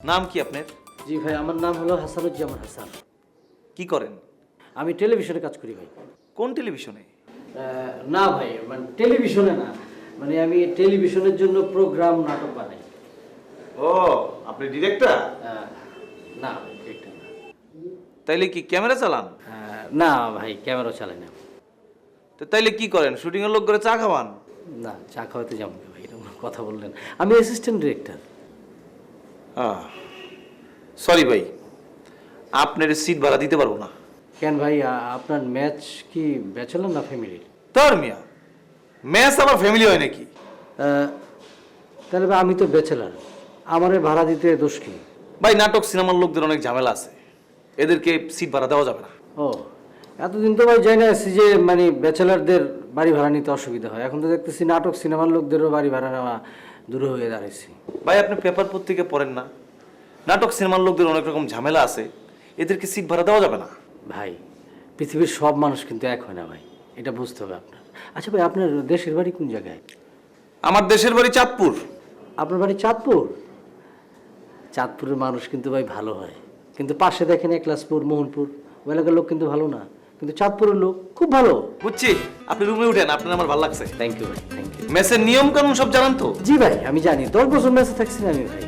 নাম কি আপনার? জি ভাই আমার নাম হলো হাসানুজ্জামান হাসান। কি করেন? আমি টেলিভিশনে কাজ করি ভাই। কোন টেলিভিশনে? না ভাই মানে টেলিভিশনে না। মানে আমি টেলিভিশনের জন্য প্রোগ্রাম নাটক বানাই। ও আপনি ডিরেক্টর? না এটা না। তাইলে কি ক্যামেরা চালান? না ভাই ক্যামেরা চালাই না। তো তাইলে কি করেন? শুটিং এর লোক করে চা খাওয়ান? না চা খাওয়াতে যাব ভাই এরকম কথা বললেন। আমি অ্যাসিস্ট্যান্ট ডিরেক্টর সরি ভাই আপনার সিট ভাড়া দিতে পারব না। কেন ভাই আপনার ম্যাচ কি ব্যাচেলার না ফ্যামিলির তোর মিয়া ম্যাচ আমার ফ্যামিলি হয় নাকি? তাহলে ভাই আমি তো ব্যাচেলার আমারে ভাড়া দিতে দোষ কি? ভাই নাটক সিনেমার লোকদের অনেক ঝামেলা আছে। এদেরকে সিট ভাড়া দেওয়া যাবে না। ও এতদিন তো ভাই জানি আছি যে মানে ব্যাচেলারদের বাড়ি ভাড়া নিতে অসুবিধা হয়। এখন তো দেখতেছি নাটক সিনেমার লোকদেরও বাড়ি ভাড়া নেওয়া দূর হয়ে দাঁড়িয়েছি ভাই আপনি পেপার পত্রিকা পড়েন না? নাটক সিনেমার লোকদের অনেক রকম ঝামেলা আছে। এদেরকে সিট ভাড়া দেওয়া যাবে না? ভাই পৃথিবীর সব মানুষ কিন্তু এক হয় না ভাই। এটা বুঝতে হবে আপনার। আচ্ছা ভাই আপনার দেশের বাড়ি কোন জায়গায়? আমার দেশের বাড়ি চাঁদপুর। আপনার বাড়ি চাঁদপুর? চাঁদপুরের মানুষ কিন্তু ভাই ভালো হয়। কিন্তু পাশে দেখেন একলাসপুর মোহনপুর। ওই এলাকার লোক কিন্তু ভালো না। কিন্তু চাঁদপুরের লোক খুব ভালো। বুঝছি। আপনি রুমে উঠেন আপনার আমার ভালো লাগছে। থ্যাংক ইউ ভাই থ্যাংক ইউ মেসের নিয়ম কানুন সব জানান তো? জি ভাই আমি জানি। দশ বছর মেসে থাকছি না আমি ভাই।